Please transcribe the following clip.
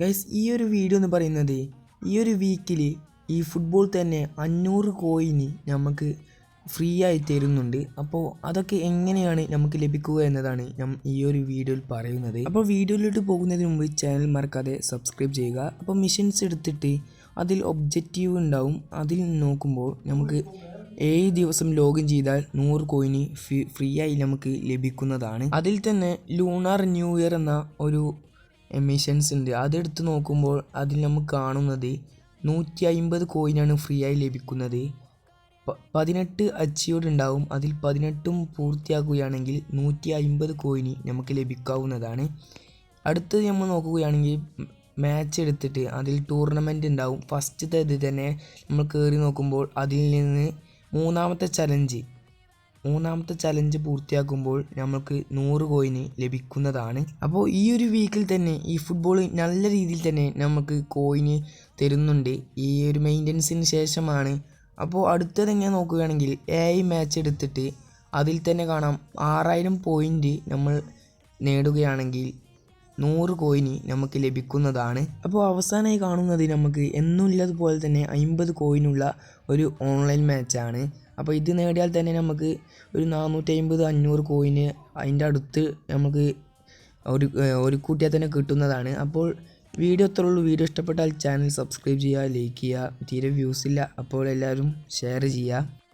Guys ഈ ഒരു video എന്ന് പറയുന്നത് ഈ ഒരു വീക്കിൽ ഈ ഫുട്ബോൾ തന്നെ അഞ്ഞൂറ് കോയിന് നമുക്ക് ഫ്രീ ആയി തരുന്നുണ്ട്. അപ്പോൾ അതൊക്കെ എങ്ങനെയാണ് നമുക്ക് ലഭിക്കുക എന്നതാണ് ഞാൻ ഈ ഒരു വീഡിയോയിൽ പറയുന്നത്. അപ്പോൾ വീഡിയോയിലോട്ട് പോകുന്നതിന് മുമ്പ് ചാനൽ മറക്കാതെ സബ്സ്ക്രൈബ് ചെയ്യുക. അപ്പോൾ മിഷൻസ് എടുത്തിട്ട് അതിൽ ഒബ്ജക്റ്റീവ് ഉണ്ടാവും. അതിൽ നോക്കുമ്പോൾ നമുക്ക് ഏഴ് ദിവസം ലോഗിൻ ചെയ്താൽ നൂറ് കോയിന് ഫ്രീ ആയി നമുക്ക് ലഭിക്കുന്നതാണ്. അതിൽ തന്നെ ലൂണാർ ന്യൂ ഇയർ എന്ന ഒരു എമിഷൻസ് ഉണ്ട്. അതെടുത്ത് നോക്കുമ്പോൾ അതിൽ നമുക്ക് കാണുന്നത് നൂറ്റി അമ്പത് കോയിനാണ് ഫ്രീ ആയി ലഭിക്കുന്നത്. പതിനെട്ട് അച്ചീവ്ഡ് ഉണ്ടാവും അതിൽ പതിനെട്ടും പൂർത്തിയാക്കുകയാണെങ്കിൽ നൂറ്റി അമ്പത് കോയിന് നമുക്ക് ലഭിക്കാവുന്നതാണ്. അടുത്തത് നമ്മൾ നോക്കുകയാണെങ്കിൽ മാച്ച് എടുത്തിട്ട് അതിൽ ടൂർണമെന്റ് ഉണ്ടാവും. ഫസ്റ്റ് ഇത് തന്നെ നമ്മൾ കയറി നോക്കുമ്പോൾ അതിൽ നിന്ന് മൂന്നാമത്തെ ചലഞ്ച് മൂന്നാമത്തെ ചലഞ്ച് പൂർത്തിയാക്കുമ്പോൾ നമുക്ക് നൂറ് കോയിന് ലഭിക്കുന്നതാണ്. അപ്പോൾ ഈ ഒരു വീക്കിൽ തന്നെ ഈ ഫുട്ബോൾ നല്ല രീതിയിൽ തന്നെ നമുക്ക് കോയിന് തരുന്നുണ്ട്. ഈ ഒരു മെയിന്റനൻസിന് ശേഷമാണ്. അപ്പോൾ അടുത്തത് എങ്ങനെ നോക്കുകയാണെങ്കിൽ എ ഐ മാച്ച് എടുത്തിട്ട് അതിൽ തന്നെ കാണാം ആറായിരം പോയിന്റ് നമ്മൾ നേടുകയാണെങ്കിൽ നൂറ് കോയിന് നമുക്ക് ലഭിക്കുന്നതാണ്. അപ്പോൾ അവസാനമായി കാണുന്നത് നമുക്ക് എന്നുള്ളതുപോലെ തന്നെ അമ്പത് കോയിനുള്ള ഒരു ഓൺലൈൻ മാച്ചാണ്. അപ്പോൾ ഇത് നേടിയാൽ തന്നെ നമുക്ക് ഒരു നാനൂറ്റി അമ്പത് അഞ്ഞൂറ് കോയിന് അതിന്റെ അടുത്ത് നമുക്ക് ഒരു ഒരു കൂട്ടിയാൽ തന്നെ കിട്ടുന്നതാണ്. അപ്പോൾ വീഡിയോ അത്രേ ഉള്ളൂ. വീഡിയോ ഇഷ്ടപ്പെട്ടാൽ ചാനൽ സബ്സ്ക്രൈബ് ചെയ്യുക ലൈക്ക് ചെയ്യുക. തീരെ വ്യൂസ് ഇല്ല. അപ്പോൾ എല്ലാവരും ഷെയർ ചെയ്യുക.